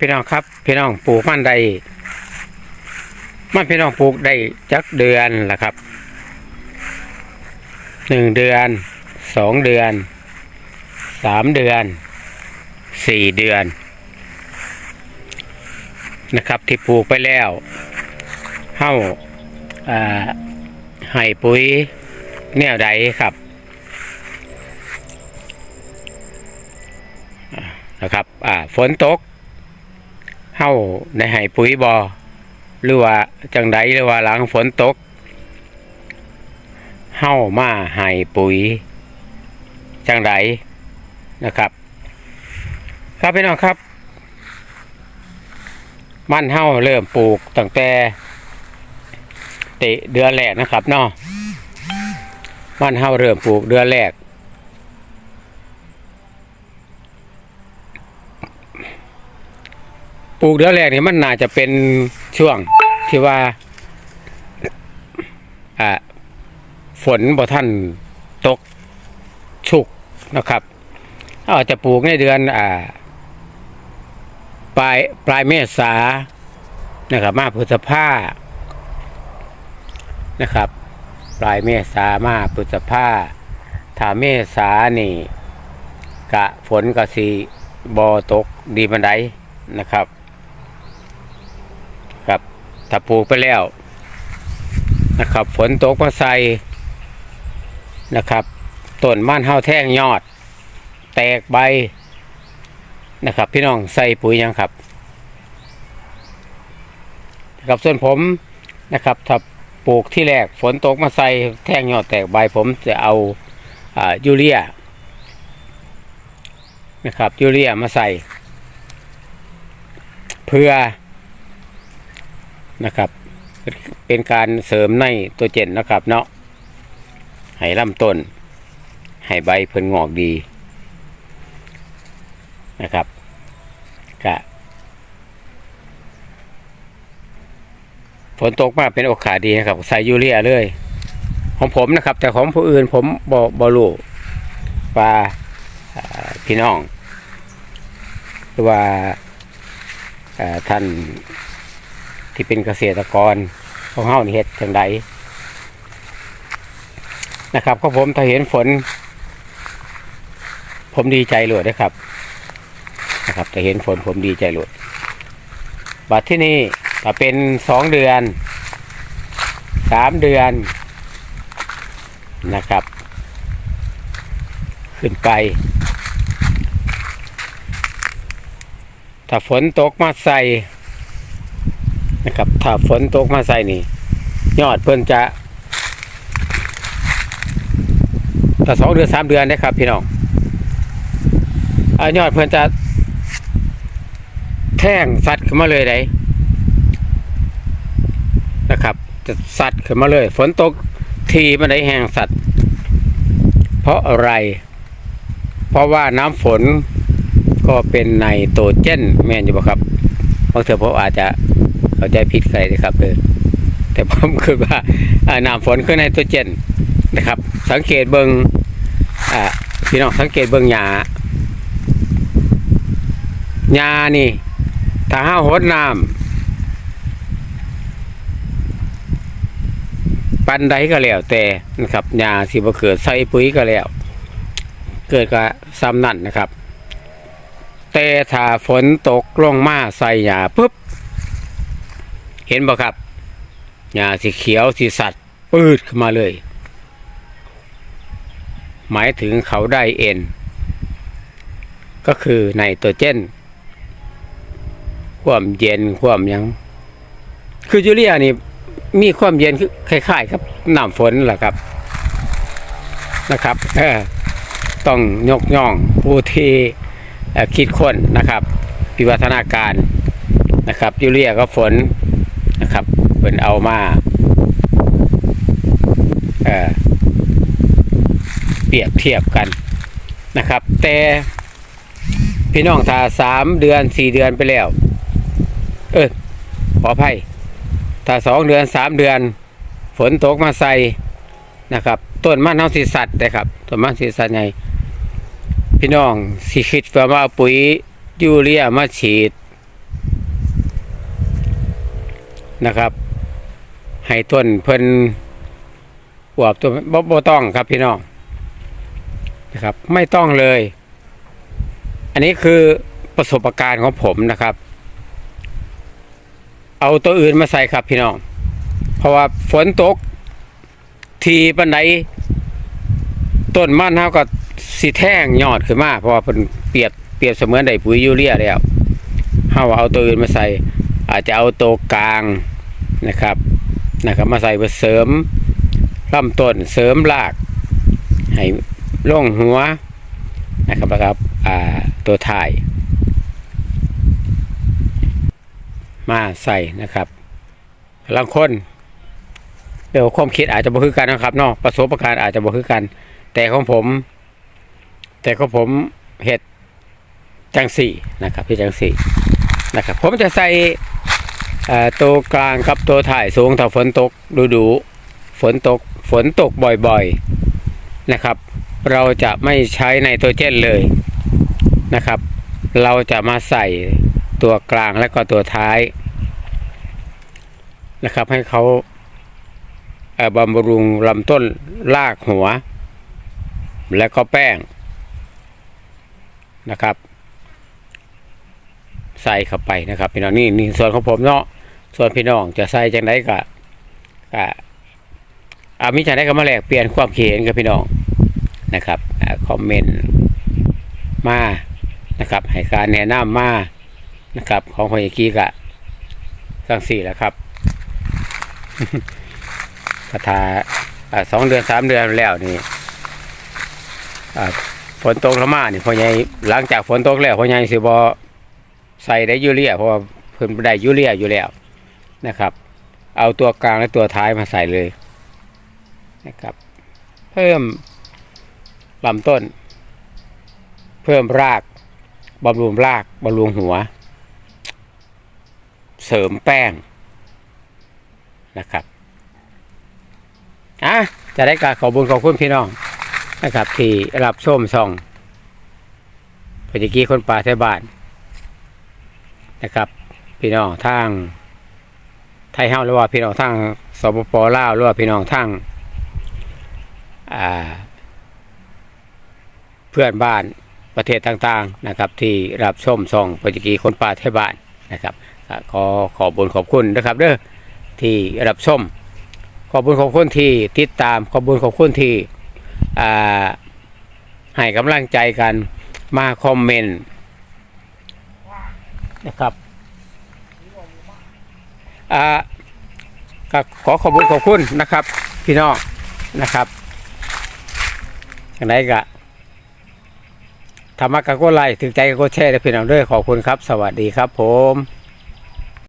พี่น้องครับ พี่น้องปลูกมันได้มันพี่น้องปลูกได้จักเดือนละครับหนึ่งเดือนสองเดือนสามเดือนสี่เดือน นะครับ ที่ปลูกไปแล้วเฮ้าให้ปุ๋ยแนวใดครับนะครับฝนตก เฮาในให้ปุ๋ยบอหรือว่าจังไดหรือว่าหลังฝนตกเฮามาให้ปุ๋ย จังไดนะครับ ครับพี่น้องครับ มันเฮาเริ่มปลูกตั้งแต่เตะเดือนแรกนะครับเนาะมันเฮาเริ่มปลูกเดือนแรก ปลูกเดือนแรกนี่มันน่าจะเป็นช่วงที่ว่าอ่าฝนบ่ท่านตกชุกนะครับอาจจะปลูกในเดือนอ่าปลายปลายเมษานะครับ มาพฤษภานะครับ ปลายเมษามาพฤษภาถ้าเมษานี่กะฝนก็สีบอตกดีบันไดนะครับ ถ้าปลูกไปแล้วนะครับ ฝนตกมาใส่นะครับต้นม่านเฮาแท่งยอด แตกใบนะครับ พี่น้องใส่ปุ๋ยยังครับนะครับส่วนผมนะครับถ้าปลูกที่แรกฝนตกมาใส่แท่งยอดแตกใบผมจะเอาอ่ายูเรียนะครับยูเรียมาใส่ เพื่อ นะครับเป็นการเสริมในตัวเจนนะครับเนาะให้ลำต้น ให้ใบเพิ่นงอกดีนะครับกะฝนตกมาเป็นโอกาสดีนะครับ ใส่ยูเรียเลย ของผมนะครับ แต่ของผู้อื่นผมบอบอลูปลาพี่น้อง หรือว่าท่าน ที่เป็นเกษตรกรของเฮานี่เฮ็ดจังไดนะครับก็ผมถ้าเห็นฝน ผมดีใจเลยนะครับ นะครับถ้าเห็นฝนผมดีใจเลยบัดที่นี่ถ้าเป็นสองเดือนสามเดือนนะครับ ขึ้นไป ถ้าฝนตกมาใส่ นะครับ ถ้าฝนตกมาใส่นี่ ยอดเพิ่นจะถ้าสองเดือนสามเดือนนะครับ พี่น้องอยอดเพิ่นจะแท่งสัดขึ้นมาเลยไดนะครับ จะสัดขึ้นมาเลย ฝนตกทีมันได้แห้งสัตว์ เพราะอะไร เพราะว่าน้ำฝนก็เป็นไนโตรเจนแม่นอยู่บ่ครับบางเถอผมอาจจะ เข้าใจผิดใครนะครับเออแต่ผมคือว่าน้ำฝนคือไนโตรเจนนะครับ สังเกตเบิงอ่าพี่น้องสังเกตเบิงหญ้าหญ้านี่ถ้าห้าหดน้ำปันใดก็แล้วแต่นะครับหญ้าสิบ่เกิดใส่ปุ๋ยก็แล้ว เกิดกับซ้ำนั่นนะครับ แต่ถ้าฝนตกลงมาใส่หญ้าปุ๊บ เห็นบ่ครับหญ้าสีเขียวสีสัตว์ปืดขึ้นมาเลย หมายถึงเขาได้เอ็น ก็คือไนโตรเจนความเย็นความยัง คือยูเรียนี่มีความเย็นคือคล้ายๆกับน้ำฝนแหละครับนะครับต้องยกย่องผู้ที่คิดค้นนะครับ วิวัฒนาการนะครับยูเรียก็ฝน นะครับเพิ่นเอามาเเปรียบเทียบกันนะครับ แต่พี่น้องถ้าสามเดือนสี่เดือนไปแล้ว เออขออภัยถ้าสองเดือนสามเดือน ฝนตกมาใส่นะครับต้นมันเฮาสิสัตว์นะครับต้นมันสิสัตว์ไงพี่น้องสิคิดว่าเอาปุ๋ยยูเรียมาฉีด นะครับ ให้ต้นเพิ่นอวบตัวบ่บ่ต้องครับพี่น้องนะครับ ไม่ต้องเลย อันนี้คือประสบการณ์ของผมนะครับ เอาตัวอื่นมาใส่ครับพี่น้อง เพราะว่าฝนตก ทีปันไดต้นมันเท่ากับสีแท่งยอดขึ้นมาเพราะว่าเป็นเปียบเปียบเสมือนได้ปุ๋ยยูเรียแล้วเฮาเอาตัวอื่นมาใส่ อาจจะเอาตัวกลางนะครับนะครับ มาใส่เพื่อเสริมลำต้นเสริมรากให้ล่งหัวนะครับนะครับตัวถ่าย มาใส่นะครับลังคนเดี๋ยวความคิดอาจจะบ่คือกันนะครับเนาะประสบการณ์อาจจะบ่คือกัน แต่ของผม แต่ของผมเห็ดจังสี่นะครับพี่จังสี่ นะครับผมจะใส่ตัวกลางกับตัวถ่ายสูงถ้าฝนตกดูดูฝนตกฝนตกบ่อยๆนะครับ เราจะไม่ใช้ในตัวเจนเลยนะครับ เราจะมาใส่ตัวกลางและก็ตัวท้ายนะครับ ให้เขาบำรุงลำต้นรากหัว และก็แป้งนะครับ ใส่เข้าไปนะครับพี่น้องนี่นี่ส่วนของผมเนาะส่วนพี่น้องจะใส่จังไดก็ก็อามิจังไดก็มาแลกเปลี่ยนความเห็นกับพี่น้องนะครับอ่าคอมเมนต์มานะครับให้การแนะนำมานะครับ ของพยากีกะสังสี่แล้วครับคาถาอ่าสองเดือนสามเดือนแล้วนี่อ่าฝนตกแล้วมานี่พ่อใหญ่หลังจากฝนตกแล้วพ่อใหญ่สิบอ ใส่ได้ยูเรียเพราะว่าเพิ่นได้ยูเรียอยู่แล้วนะครับ เอาตัวกลางและตัวท้ายมาใส่เลยนะครับ เพิ่มลำต้น เพิ่มรากบำรุงรากบำรุงหัว เสริมแป้งนะครับอะจะได้กาบขอบุญขอบคุณพี่น้องนะครับ ที่รับชมส่องพจิกี้คนป่าไทยบ้าน นะครับพี่น้องทางไทยเฮาหรือว่าพี่น้องทางสปปลาวหรือว่าพี่น้องทางเพื่อนบ้านประเทศต่างๆนะครับ ที่รับชมส่องพจิกี้คนป่าไทยบ้านนะครับขอขอบุญขอบคุณนะครับเด้อที่รับชมขอบคุณขอบคุณที่ติดตามขอบคุณขอบคุณที่ให้กำลังใจกันมาคอมเมนต์ นะครับอ่าก็ขอขอบคุณขอบคุณนะครับ พี่น้องนะครับอย่างไรก็ธรรมะกะโกไล่ถึงใจกะโกแช่เลยพี่น้องด้วยขอบคุณครับ สวัสดีครับผม